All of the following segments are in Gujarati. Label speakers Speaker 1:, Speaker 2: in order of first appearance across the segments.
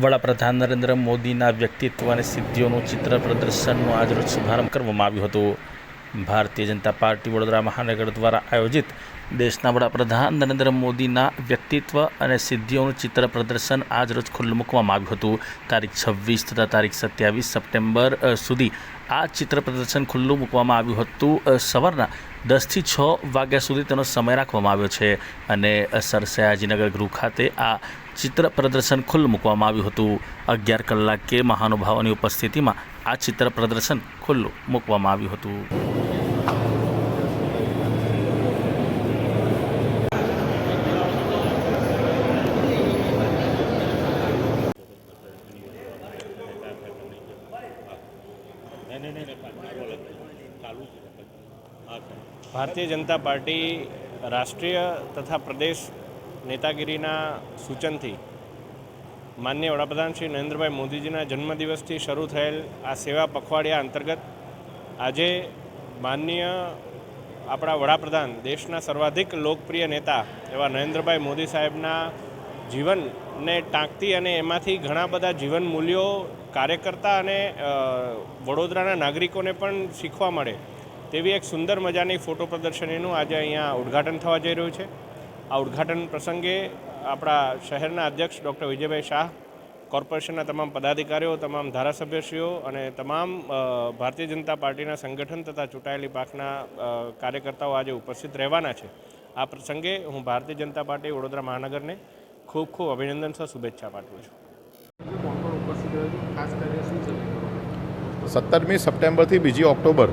Speaker 1: વડાપ્રધાન નરેન્દ્ર મોદીના વ્યક્તિત્વ અને સિદ્ધિઓનું ચિત્ર પ્રદર્શનનો આજરોજ શુભારંભ કરવામાં આવ્યો હતો. ભારતીય જનતા પાર્ટી વડોદરા મહાનગર દ્વારા આયોજિત દેશના વડાપ્રધાન નરેન્દ્ર મોદીના વ્યક્તિત્વ અને સિદ્ધિઓનું ચિત્ર પ્રદર્શન આજરોજ ખુલ્લું મૂકવામાં આવ્યું હતું. તારીખ છવ્વીસ તથા તારીખ સત્યાવીસ સપ્ટેમ્બર સુધી આ ચિત્ર પ્રદર્શન ખુલ્લું મૂકવામાં આવ્યું હતું. સવારના દસથી છ વાગ્યા સુધી તેનો સમય રાખવામાં આવ્યો છે અને સરસયાજીનગર ગૃહ ખાતે આ ચિત્ર પ્રદર્શન ખુલ્લું મૂકવામાં આવ્યું હતું. અગિયાર કલાકે મહાનુભાવોની ઉપસ્થિતિમાં આ ચિત્ર પ્રદર્શન ખુલ્લું મૂકવામાં આવ્યું હતું.
Speaker 2: ભારતીય જનતા પાર્ટી રાષ્ટ્રીય તથા પ્રદેશ નેતાગીરીના સૂચનથી માનનીય વડાપ્રધાન શ્રી નરેન્દ્રભાઈ મોદીજીના જન્મદિવસથી શરૂ થયેલ આ સેવા પખવાડિયા અંતર્ગત આજે માનનીય આપણા વડાપ્રધાન, દેશના સર્વાધિક લોકપ્રિય નેતા એવા નરેન્દ્રભાઈ મોદી સાહેબના જીવનને ટાંકતી અને એમાંથી ઘણા બધા જીવન મૂલ્યો કાર્યકર્તા અને વડોદરાના નાગરિકોને પણ શીખવા મળે તેવી એક સુંદર મજાની ફોટો પ્રદર્શનીનું આજે અહીંયા ઉદ્ઘાટન થવા જઈ રહ્યું છે. આ ઉદ્ઘાટન પ્રસંગે આપણા શહેરના અધ્યક્ષ ડૉક્ટર વિજયભાઈ શાહ, કોર્પોરેશનના તમામ પદાધિકારીઓ, તમામ ધારાસભ્યશ્રીઓ અને તમામ ભારતીય જનતા પાર્ટીના સંગઠન તથા ચૂંટાયેલી પાકના કાર્યકર્તાઓ આજે ઉપસ્થિત રહેવાના છે. આ પ્રસંગે હું ભારતીય જનતા પાર્ટી વડોદરા મહાનગરને ખૂબ ખૂબ અભિનંદન સહ શુભેચ્છા પાઠવું છું.
Speaker 3: સત્તરમી સપ્ટેમ્બરથી બીજી ઓક્ટોબર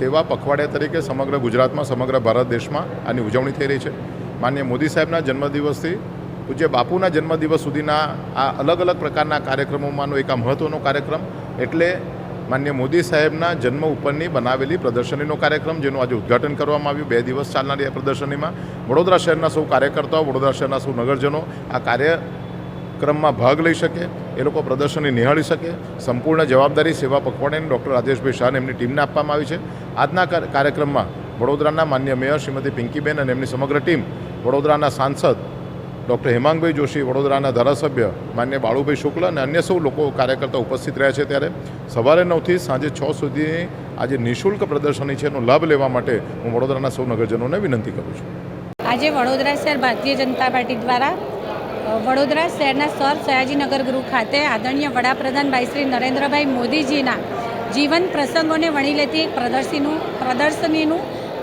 Speaker 3: સેવા પખવાડિયા તરીકે સમગ્ર ગુજરાતમાં, સમગ્ર ભારત દેશમાં આની ઉજવણી થઈ રહી છે. માન્ય મોદી સાહેબના જન્મદિવસથી, પૂજ્ય બાપુના જન્મદિવસ સુધીના આ અલગ અલગ પ્રકારના કાર્યક્રમોમાંનો એક આ મહત્ત્વનો કાર્યક્રમ, એટલે માન્ય મોદી સાહેબના જન્મ ઉપરની બનાવેલી પ્રદર્શનીનો કાર્યક્રમ, જેનું આજે ઉદ્ઘાટન કરવામાં આવ્યું. બે દિવસ ચાલનારી આ પ્રદર્શનીમાં વડોદરા શહેરના સૌ કાર્યકર્તાઓ, વડોદરા શહેરના સૌ નગરજનો આ કાર્ય ક્રમમાં ભાગ લઈ શકે, એ લોકો પ્રદર્શનને નિહાળી શકે. સંપૂર્ણ જવાબદારી સેવા પખવાડીને ડૉક્ટર રાજેશભાઈ શાહને એમની ટીમને આપવામાં આવી છે. આજના કાર્યક્રમમાં વડોદરાના માન્ય મેયર શ્રીમતી પિંકીબેન અને એમની સમગ્ર ટીમ વડોદરાના સાંસદ ડૉક્ટર હેમાંગભાઈ જોશી, વડોદરાના ધારાસભ્ય માન્ય બાળુભાઈ શુક્લ અને અન્ય સૌ લોકો કાર્યકર્તા ઉપસ્થિત રહ્યા છે ત્યારે સવારે નવથી સાંજે છ સુધીની આજે નિઃશુલ્ક પ્રદર્શની છે એનો લાભ લેવા માટે હું વડોદરાના સૌ નગરજનોને વિનંતી કરું છું.
Speaker 4: આજે વડોદરા શહેર ભારતીય જનતા પાર્ટી દ્વારા વડોદરા શહેરના સર સયાજીનગર ગૃહ ખાતે આદરણીય વડાપ્રધાન ભાઈ શ્રી નરેન્દ્રભાઈ મોદીજીના જીવન પ્રસંગોને વણી લેતી એક પ્રદર્શનીનું પ્રદર્શનીનું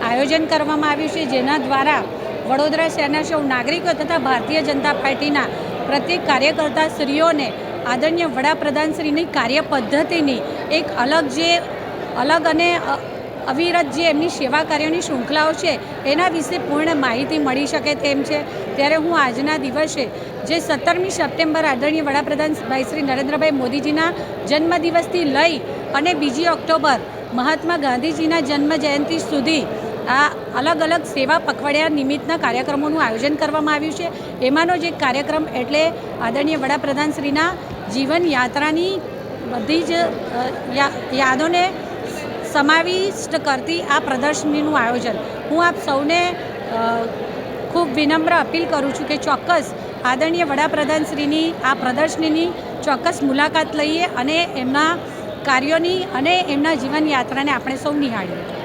Speaker 4: આયોજન કરવામાં આવ્યું છે, જેના દ્વારા વડોદરા શહેરના સૌ નાગરિકો તથા ભારતીય જનતા પાર્ટીના પ્રત્યેક કાર્યકર્તા શ્રીઓને આદરણીય વડાપ્રધાનશ્રીની કાર્ય પદ્ધતિની એક અલગ જે, અલગ અને અવિરત જે એમની સેવા કાર્યોની શૃંખલાઓ છે, એના વિશે પૂર્ણ માહિતી મળી શકે તેમ છે. ત્યારે હું આજના દિવસે, જે સત્તરમી સપ્ટેમ્બર આદરણીય વડાપ્રધાન ભાઈ શ્રી નરેન્દ્રભાઈ મોદીજીના જન્મદિવસથી લઈ અને બીજી ઓક્ટોબર મહાત્મા ગાંધીજીના જન્મ જયંતિ સુધી આ અલગ અલગ સેવા પખવાડિયા નિમિત્તના કાર્યક્રમોનું આયોજન કરવામાં આવ્યું છે. એમાંનો જ કાર્યક્રમ એટલે આદરણીય વડાપ્રધાનશ્રીના જીવન યાત્રાની બધી જ યાદોને સમાવિષ્ટ કરતી આ પ્રદર્શનીનું આયોજન. હું આપ સૌને ખૂબ વિનમ્ર અપીલ કરું છું કે ચોક્કસ આદરણીય વડાપ્રધાનશ્રીની આ પ્રદર્શનીની ચોક્કસ મુલાકાત લઈએ અને એમના કાર્યોની અને એમના જીવન યાત્રાને આપણે સૌ નિહાળીએ.